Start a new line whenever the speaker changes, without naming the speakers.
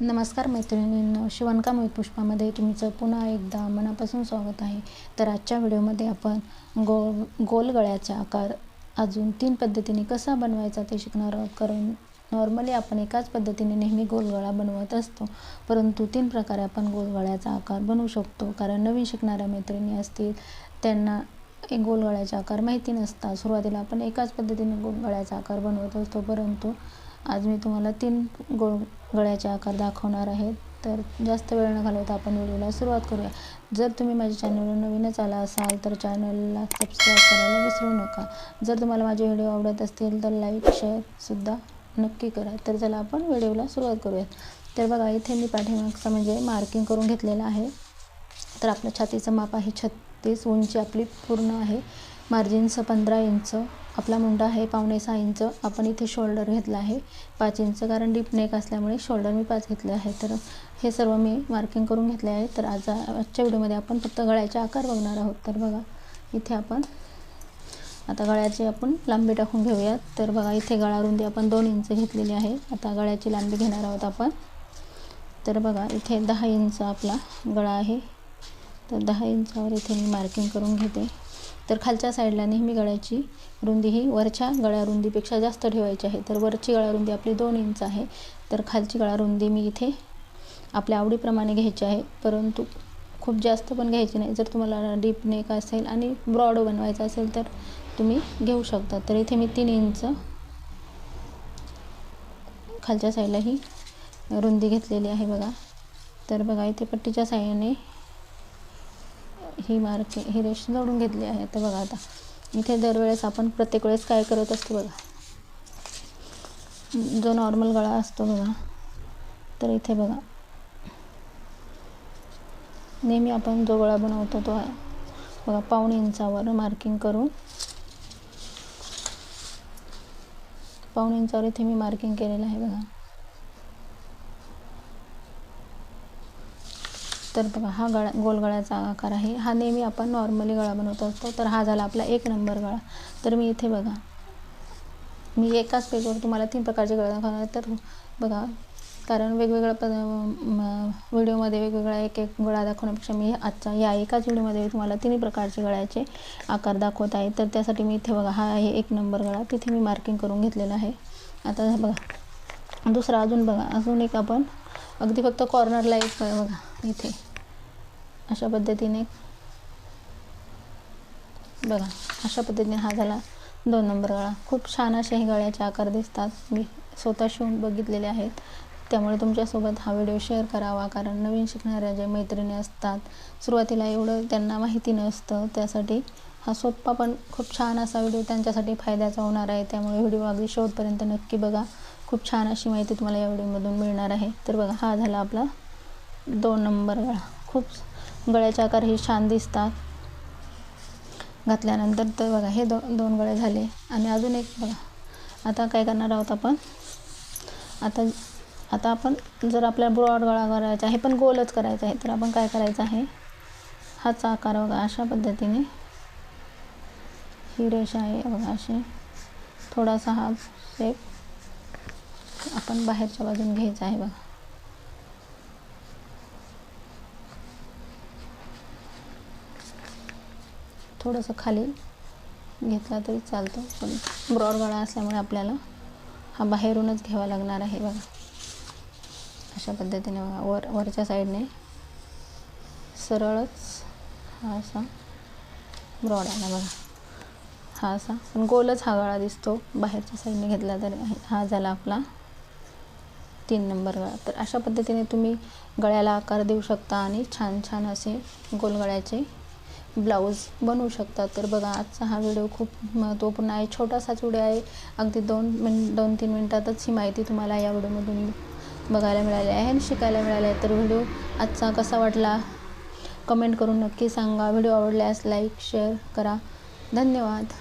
नमस्कार मैत्रिणींनो शिवणकाम पुष्पामध्ये तुमचं पुन्हा एकदा मनापासून स्वागत आहे. तर आजच्या व्हिडिओमध्ये आपण गोल गोल गळ्याचा आकार अजून तीन पद्धतीने कसा बनवायचा ते शिकणार आहोत. कारण नॉर्मली आपण एकाच पद्धतीने नेहमी गोलगळा बनवत असतो परंतु तीन प्रकारे आपण गोलगळ्याचा आकार बनवू शकतो. कारण नवीन शिकणाऱ्या मैत्रिणी असतील त्यांना एक गोलगळ्याचा आकार माहिती नसतात सुरुवातीला आपण एकाच पद्धतीने गोलगळ्याचा आकार बनवत असतो परंतु आज मी तुम्हाला तीन गोळ गळ्याचे आकार दाखवणार आहे. तर जास्त वेळ न घालवता आपण व्हिडिओला सुरुवात करूया. जर तुम्ही माझ्या चॅनलवर नवीनच आला असाल तर चॅनलला सबस्क्राईब करायला विसरू नका. जर तुम्हाला माझे व्हिडिओ आवडत असतील तर लाईक शेअरसुद्धा नक्की करा. तर चला आपण व्हिडिओला सुरुवात करूयात. तर बघा इथे मी पाठीमागचं म्हणजे मार्किंग करून घेतलेलं आहे. तर आपलं छातीचं माप आहे छत्तीस उंची आपली पूर्ण आहे. मार्जिनचं पंधरा इंच आपला मुंडा आहे पावणे सहा इंच आपण इथे शोल्डर घेतला आहे पाच इंच. कारण डीप नेक असल्यामुळे शोल्डर मी पाच घेतले आहे. तर हे सर्व मी मार्किंग करून घेतले आहे. तर आज आजच्या व्हिडिओमध्ये आपण फक्त गळ्याचे आकार बघणार आहोत. तर बघा इथे आपण आता गळ्याची आपण लांबी टाकून घेऊयात. तर बघा इथे गळारुंदी आपण दोन इंच घेतलेली आहे. आता गळ्याची लांबी घेणार आहोत आपण. तर बघा इथे दहा इंच आपला गळा आहे. तर दहा इंचावर इथे मी मार्किंग करून घेते. तर खालच्या साईडला नेहमी गळ्याची रुंदी ही वरच्या गळ्या रुंदीपेक्षा जास्त ठेवायची आहे. तर वरची गळा रुंदी आपली दोन इंच आहे. तर खालची गळा रुंदी मी इथे आपल्या आवडीप्रमाणे घ्यायची आहे. परंतु खूप जास्त पण घ्यायची नाही. जर तुम्हाला डीप नेक असेल आणि ब्रॉड बनवायचं असेल तर तुम्ही घेऊ शकता. तर इथे मी तीन इंच खालच्या साईडला ही रुंदी घेतलेली आहे बघा. तर बघा इथे पट्टीच्या साह्याने ही मार्के ही रेष जोडून घेतली आहे. तर बघा आता इथे दरवेळेस आपण प्रत्येक वेळेस काय करत असतो बघा. जो नॉर्मल गळा असतो बघा. तर इथे बघा. नेहमी आपण जो गळा बनवतो तो बघा पाऊण इंचावर मार्किंग करून. पाऊण इंचावर इथे मी मार्किंग केलेलं आहे बघा. तर बघा हा गळा गोल गळ्याचा आकार आहे. हा नेहमी आपण नॉर्मली गळा बनवत असतो. तर हा झाला आपला एक नंबर गळा. तर मी इथे बघा मी एकाच पेजवर तुम्हाला तीन प्रकारचे गळा दाखवणार तर बघा कारण वेगवेगळ्या प व्हिडिओमध्ये वेगवेगळा एक एक गळा दाखवण्यापेक्षा मी आजच्या या एकाच व्हिडिओमध्ये तुम्हाला तिन्ही प्रकारचे गळ्याचे आकार दाखवत आहे. तर त्यासाठी मी इथे बघा हा आहे एक नंबर गळा. तिथे मी मार्किंग करून घेतलेला आहे. आता बघा दुसरा अजून बघा अजून एक आपण अगदी फक्त कॉर्नरला एक बघा इथे. अशा पद्धतीने. बघा अशा पद्धतीने हा झाला दोन नंबर गळा. खूप छान असे हे गळ्याचे आकार दिसतात. मी स्वतः शिवून बघितलेले आहेत. त्यामुळे तुमच्यासोबत हा व्हिडिओ शेअर करावा कारण नवीन शिकणाऱ्या ज्या मैत्रिणी असतात सुरुवातीला एवढं त्यांना माहिती नसतं त्यासाठी हा सोप्पा पण खूप छान असा व्हिडिओ त्यांच्यासाठी फायद्याचा होणार आहे. त्यामुळे व्हिडिओ अगदी शेवटपर्यंत नक्की बघा. खूप छान अशी माहिती तुम्हाला या व्हिडिओमधून मिळणार आहे. तर बघा हा झाला आपला दोन नंबर गळा. खूप गळ्याचे आकार हे छान दिसतात. घातल्यानंतर तर बघा हे दो दोन गळे झाले. आणि अजून एक बघा. आता काय करणार आहोत आपण? आता आता आपण जर आपल्याला ब्रॉड गळा करायचा आहे पण गोलच करायचा आहे तर आपण काय करायचं आहे? हाचा आकार बघा अशा पद्धतीने. ही रेषा आहे बघा अशी. थोडासा हा शेप आपण बाहेरच्या बाजून घ्यायचा आहे बघा. थोडंसं खाली घेतला तरी चालतो पण ब्रॉड गळा असल्यामुळे आपल्याला हा बाहेरूनच घ्यावा लागणार आहे बघा. अशा पद्धतीने बघा वर वरच्या साईडने सरळच हा असा ब्रॉड आला बघा. हा असा. पण गोलच हा गळा दिसतो. बाहेरच्या साईडने घेतला तरी हा झाला आपला तीन नंबर गळा. तर अशा पद्धतीने तुम्ही गळ्याला आकार देऊ शकता आणि छान छान असे गोलगळ्याचे ब्लाऊज बनवू शकता. तर बघा आजचा हा व्हिडिओ खूप महत्त्वपूर्ण आहे. छोटासाच व्हिडिओ आहे. अगदी दोन मिन दोन तीन मिनटातच ही माहिती तुम्हाला या व्हिडिओमधून बघायला मिळाली आहे आणि शिकायला मिळाले आहे. तर व्हिडिओ आजचा कसा वाटला? कमेंट करून नक्की सांगा. व्हिडिओ आवडल्यास लाईक शेअर करा. धन्यवाद.